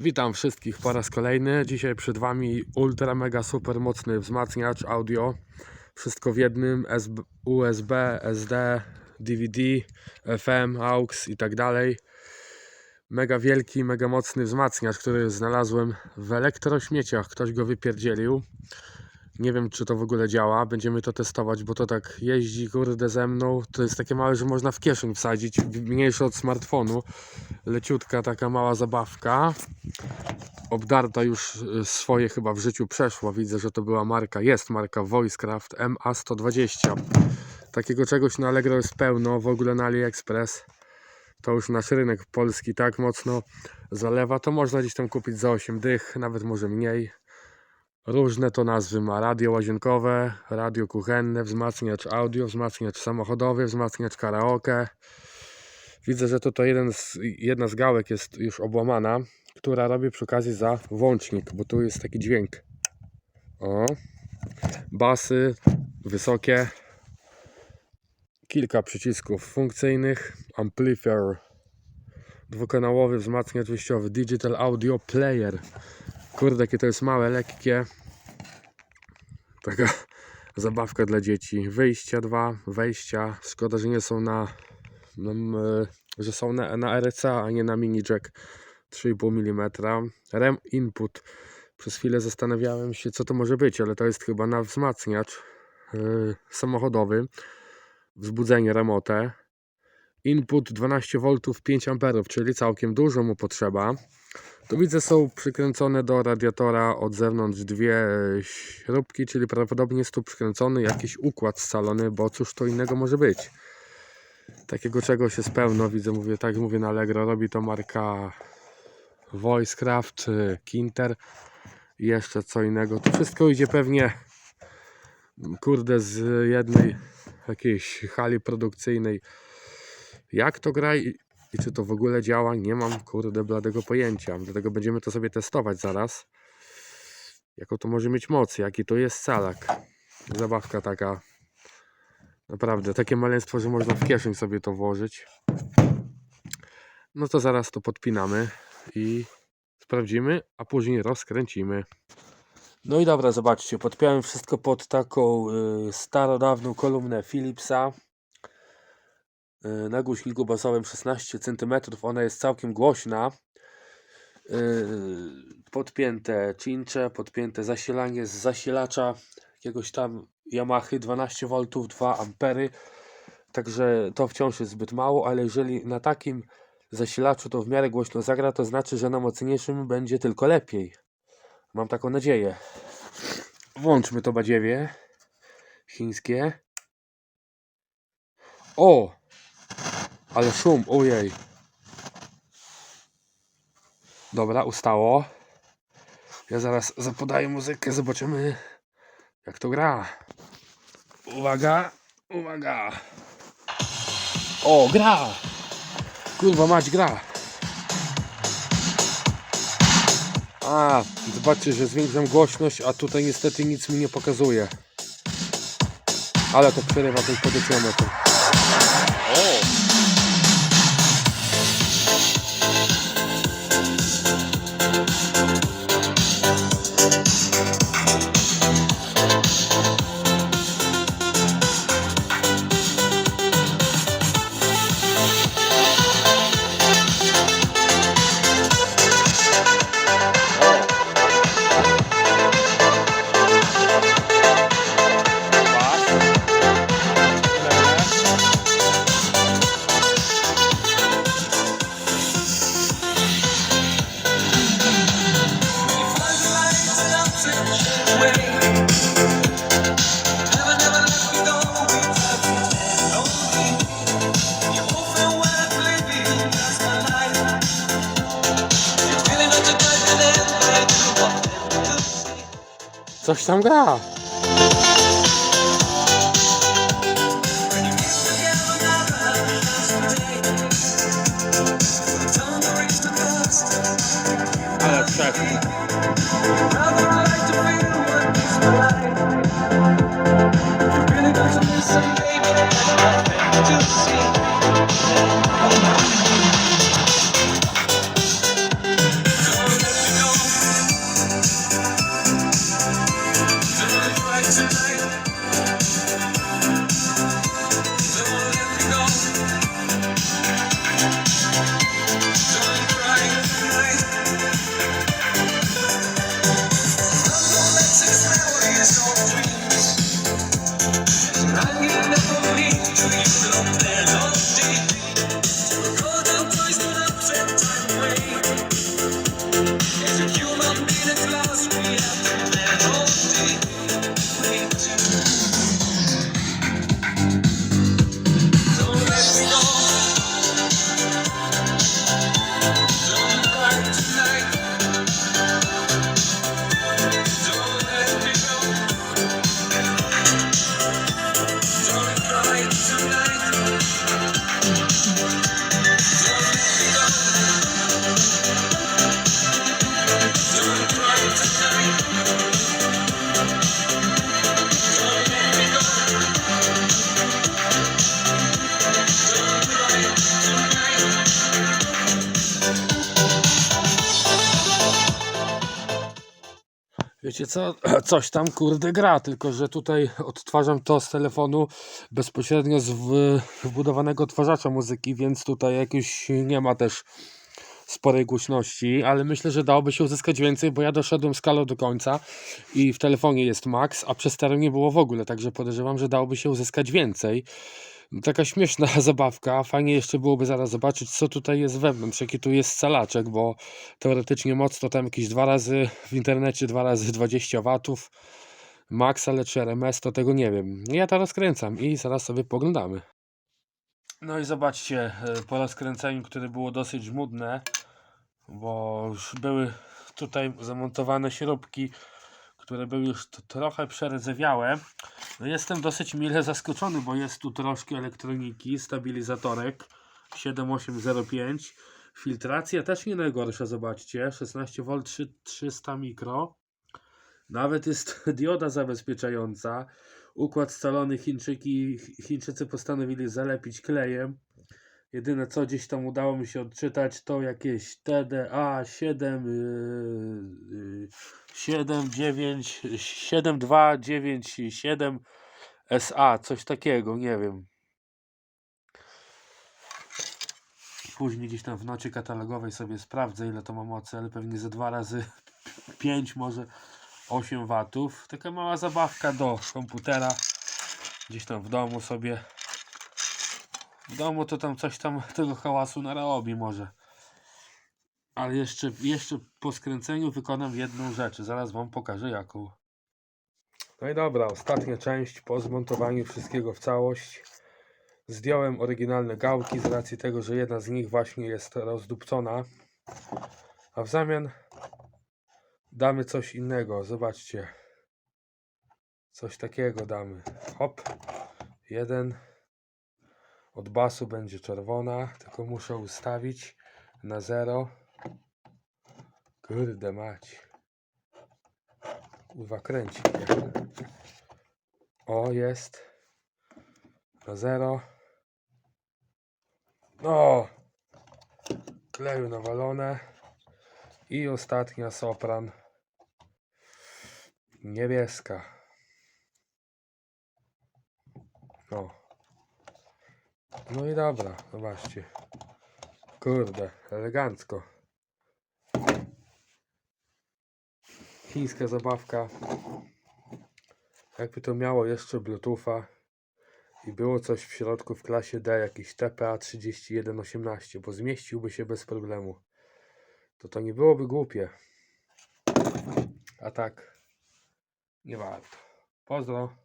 Witam wszystkich po raz kolejny. Dzisiaj przed Wami ultra mega super mocny wzmacniacz audio. Wszystko w jednym, SB, USB, SD, DVD, FM, AUX i tak dalej. Mega wielki, mega mocny wzmacniacz, który znalazłem w elektrośmieciach. Ktoś go wypierdzielił. Nie wiem, czy to w ogóle działa. Będziemy to testować, bo to tak jeździ, kurde, ze mną. To jest takie małe, że można w kieszeń wsadzić. Mniejsze od smartfonu. Leciutka, taka mała zabawka. Obdarta już y, swoje chyba w życiu przeszła. Widzę, że to była marka. Jest marka Voicecraft MA120. Takiego czegoś na Allegro jest pełno. W ogóle na AliExpress. To już nasz rynek polski tak mocno zalewa. To można gdzieś tam kupić za 8 dych, nawet może mniej. Różne to nazwy ma. Radio łazienkowe, radio kuchenne, wzmacniacz audio, wzmacniacz samochodowy, wzmacniacz karaoke. Widzę, że tutaj jeden z, jedna z gałek jest już obłamana, która robię przy okazji za włącznik, bo tu jest taki dźwięk. O, basy wysokie, kilka przycisków funkcyjnych, amplifier, dwukanałowy wzmacniacz wyjściowy, digital audio player. Kurde, jakie to jest małe, lekkie. Taka zabawka dla dzieci. Wyjścia dwa, wejścia. Szkoda, że nie są na, na że są na, na RCA, a nie na mini jack 3,5 mm. RAM input. Przez chwilę zastanawiałem się, co to może być, ale to jest chyba na wzmacniacz yy, samochodowy. Wzbudzenie remote. Input 12V 5 A, czyli całkiem dużo mu potrzeba. Tu widzę są przykręcone do radiatora od zewnątrz dwie e, śrubki, czyli prawdopodobnie jest tu przykręcony jakiś układ scalony, bo cóż to innego może być. Takiego czegoś jest pełno, widzę, mówię, tak mówię na Allegro, robi to marka Voicecraft, e, Kinter i jeszcze co innego. To wszystko idzie pewnie, kurde, z jednej jakiejś hali produkcyjnej. Jak to gra i czy to w ogóle działa, nie mam kurde bladego pojęcia. Dlatego będziemy to sobie testować zaraz. Jaką to może mieć moc, jaki to jest calak. Zabawka taka. Naprawdę, takie maleństwo, że można w kieszeń sobie to włożyć. No to zaraz to podpinamy i sprawdzimy, a później rozkręcimy. No i dobra, zobaczcie, podpiąłem wszystko pod taką y, starodawną kolumnę Philipsa na głośniku basowym 16 cm. Ona jest całkiem głośna. Y, Podpięte cincze, podpięte zasilanie z zasilacza jakiegoś tam Yamaha 12V 2 ampery. Także to wciąż jest zbyt mało, ale jeżeli na takim zasilaczu to w miarę głośno zagra, to znaczy, że na mocniejszym będzie tylko lepiej. Mam taką nadzieję. Włączmy to badziewie chińskie. O! Ale szum, ojej. Dobra, ustało. Ja zaraz zapodaję muzykę, zobaczymy jak to gra. Uwaga, uwaga. O, gra! Kurwa mać, gra. A, zobaczcie, że zwiększam głośność, a tutaj niestety nic mi nie pokazuje. Ale to przerywa ten potencjometr. O! Coś tam gra. Ale trzech. Wiecie co? Coś tam kurde gra, tylko że tutaj odtwarzam to z telefonu bezpośrednio z wbudowanego odtwarzacza muzyki, więc tutaj jakoś nie ma też sporej głośności, ale myślę, że dałoby się uzyskać więcej, bo ja doszedłem skalą do końca i w telefonie jest max, a przez stereo nie było w ogóle, także podejrzewam, że dałoby się uzyskać więcej. Taka śmieszna zabawka, fajnie jeszcze byłoby zaraz zobaczyć, co tutaj jest wewnątrz, jaki tu jest scalaczek, bo teoretycznie moc to tam jakieś dwa razy w internecie, dwa razy 20 watów max, ale czy RMS to tego nie wiem. Ja to rozkręcam i zaraz sobie poglądamy. No i zobaczcie, e, po rozkręceniu, które było dosyć żmudne, bo już były tutaj zamontowane śrubki, które były już trochę przerdzewiałe. No jestem dosyć mile zaskoczony, bo jest tu troszkę elektroniki, stabilizatorek 7805. Filtracja też nie najgorsza, zobaczcie, 16V 3, 300 mikro. Nawet jest dioda zabezpieczająca. Układ scalony Chińczyki, Chińczycy postanowili zalepić klejem. Jedyne co gdzieś tam udało mi się odczytać to jakieś TDA 7 yy, yy, 7 9 7297 SA, coś takiego, nie wiem. Później gdzieś tam w nocie katalogowej sobie sprawdzę ile to ma mocy, ale pewnie ze dwa razy 5 może 8 watów. Taka mała zabawka do komputera. Gdzieś tam w domu sobie. W domu to tam coś tam tego hałasu narobi może. Ale jeszcze, jeszcze po skręceniu wykonam jedną rzecz. Zaraz wam pokażę jaką. No i dobra, ostatnia część po zmontowaniu wszystkiego w całość. Zdjąłem oryginalne gałki z racji tego, że jedna z nich właśnie jest rozdupcona. A w zamian damy coś innego. Zobaczcie. Coś takiego damy. Hop. Jeden. Od basu będzie czerwona, tylko muszę ustawić na zero. Kurde mać. Kurwa kręci. O, jest. Na zero. O! Kleju nawalone. I ostatnia sopran. Niebieska. No. No i dobra, zobaczcie. Kurde, elegancko. Chińska zabawka. Jakby to miało jeszcze Bluetootha i było coś w środku w klasie D, jakiś TPA 3118, bo zmieściłby się bez problemu. To to nie byłoby głupie. A tak, nie warto. Pozdro.